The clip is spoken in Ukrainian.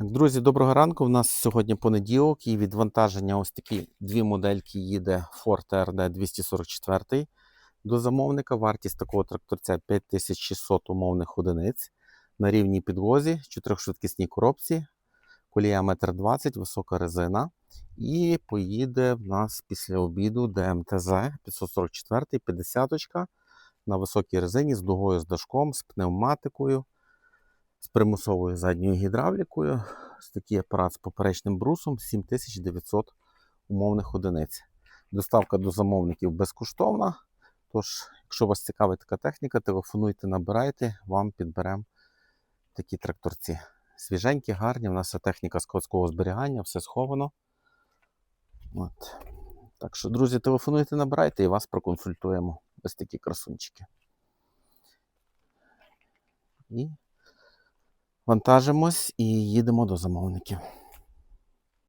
Друзі, доброго ранку. У нас сьогодні понеділок і відвантаження ось такі дві модельки їде Ford RD 244 до замовника. Вартість такого тракторця 5600 умовних одиниць на рівній підлозі, чотирьохшвидкісній коробці, колія 1,20 м, висока резина. І поїде в нас після обіду ДМТЗ 544 50 на високій резині з дугою з дашком, з пневматикою з примусовою задньою гідравлікою. Ось такий апарат з поперечним брусом 7900 умовних одиниць. Доставка до замовників безкоштовна. Тож, якщо вас цікавить така техніка, телефонуйте, набирайте, вам підберемо такі тракторці. Свіженькі, гарні. У нас вся техніка складського зберігання, все сховано. От. Так що, друзі, телефонуйте, набирайте і вас проконсультуємо. Ось такі красунчики. І вантажимось і їдемо до замовників.